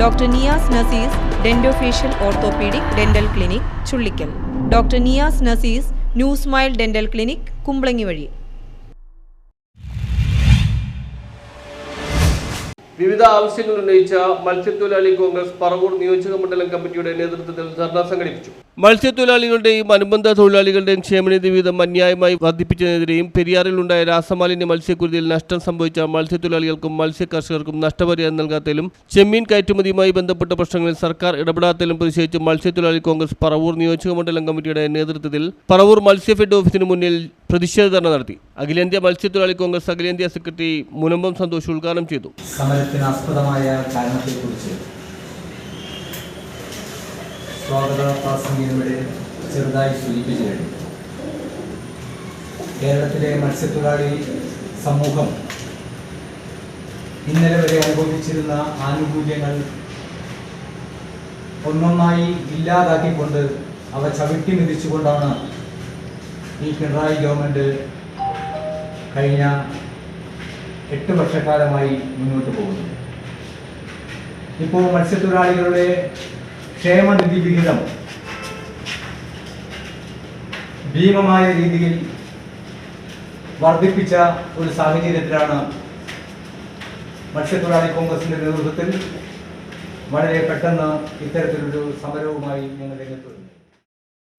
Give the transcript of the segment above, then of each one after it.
Doctor Niyas Nazeez dentofacial orthopaedic dental clinic Chullikkal. Doctor Niyas Nazeez new smile dental clinic Kumbalangi വഴി. വിവിധ ആവശ്യങ്ങൾ ഉന്നയിച്ച മത്സ്യത്തൊഴിലാളി കോൺഗ്രസ് പറവൂർ നിയോജക മണ്ഡലം കമ്മിറ്റിയുടെ നേതൃത്വത്തിൽ ധർണ സംഘടിപ്പിച്ചു. മത്സ്യത്തൊഴിലാളികളുടെയും അനുബന്ധ തൊഴിലാളികളുടെയും ക്ഷേമനിധി വീതം അന്യായമായി വർദ്ധിപ്പിച്ചതിനെതിരെയും പെരിയാറിലുണ്ടായ രാസമാലിന്യ മത്സ്യക്കുരുതിയിൽ നഷ്ടം സംഭവിച്ച മത്സ്യത്തൊഴിലാളികൾക്കും മത്സ്യ കർഷകർക്കും നഷ്ടപരിഹാരം നൽകാത്തതിലും ചെമ്മീൻ കയറ്റുമതിയുമായി ബന്ധപ്പെട്ട പ്രശ്നങ്ങളിൽ സർക്കാർ ഇടപെടാത്തതിലും പ്രതിഷേധിച്ച് മത്സ്യത്തൊഴിലാളി കോൺഗ്രസ് പറവൂർ നിയോജക മണ്ഡലം കമ്മിറ്റിയുടെ നേതൃത്വത്തിൽ പറവൂർ മത്സ്യഫെഡ് ഓഫീസിന് മുന്നിൽ പ്രതിഷേധ ധർണ നടത്തി. അഖിലേന്ത്യാ മത്സ്യത്തൊഴിലാളി കോൺഗ്രസ് അഖിലേന്ത്യാ സെക്രട്ടറി മുനമ്പം സന്തോഷ് ഉദ്ഘാടനം ചെയ്തു. സമരത്തിന് ആസ്പദമായ കാരണത്തെക്കുറിച്ച് സ്വാഗത ചെറുതായി സൂചിപ്പിച്ചു കേരളത്തിലെ മത്സ്യത്തൊഴിലാളി സമൂഹം ഇന്നലെ വരെ അനുഭവിച്ചിരുന്ന ആനുകൂല്യങ്ങൾ ഒന്നൊന്നായി ഇല്ലാതാക്കിക്കൊണ്ട് അവ ചവിട്ടി മിതിച്ചുകൊണ്ടാണ് ഈ പിണറായി ഗവൺമെന്റ് കഴിഞ്ഞ എട്ട് വർഷക്കാലമായി മുന്നോട്ട് പോകുന്നത്. ഇപ്പോൾ മത്സ്യത്തൊഴിലാളികളുടെ ക്ഷേമനിധി വിഹിതം ഭീമമായ രീതിയിൽ വർദ്ധിപ്പിച്ച ഒരു സാഹചര്യത്തിലാണ് മത്സ്യത്തൊഴിലാളി കോൺഗ്രസിന്റെ നേതൃത്വത്തിൽ വളരെ പെട്ടെന്ന് ഇത്തരത്തിലൊരു സമരവുമായി ഞങ്ങൾ രംഗത്ത് വരുന്നു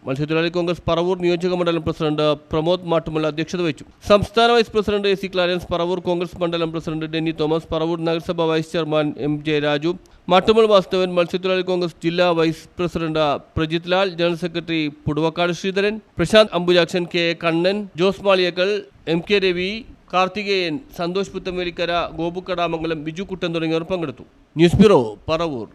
മത്സ്യത്തൊഴിലാളി കോൺഗ്രസ് പറവൂർ നിയോജക മണ്ഡലം പ്രസിഡന്റ് പ്രമോദ് മാട്ടുമല്ല അധ്യക്ഷത വഹിച്ചു. സംസ്ഥാന vice president A C Clarence Paravur Congress മണ്ഡലം പ്രസിഡന്റ് ഡെന്നി തോമസ് പറവൂർ നഗരസഭാ vice chairman M J Raju Mattumal വാസ്തവൻ മത്സ്യത്തൊഴിലാളി കോൺഗ്രസ് ജില്ലാ vice president Prajith Lal general secretary Puduvakkad Sreedharan Prasanth Ambujakshan K Kannan Jose Maliyakkal M K Ravi Karthikeyan Santhosh Puthamelikkara ഗോപുക്കടാമംഗലം Biju Kuttan തുടങ്ങിയവർ പങ്കെടുത്തു. News bureau Paravur.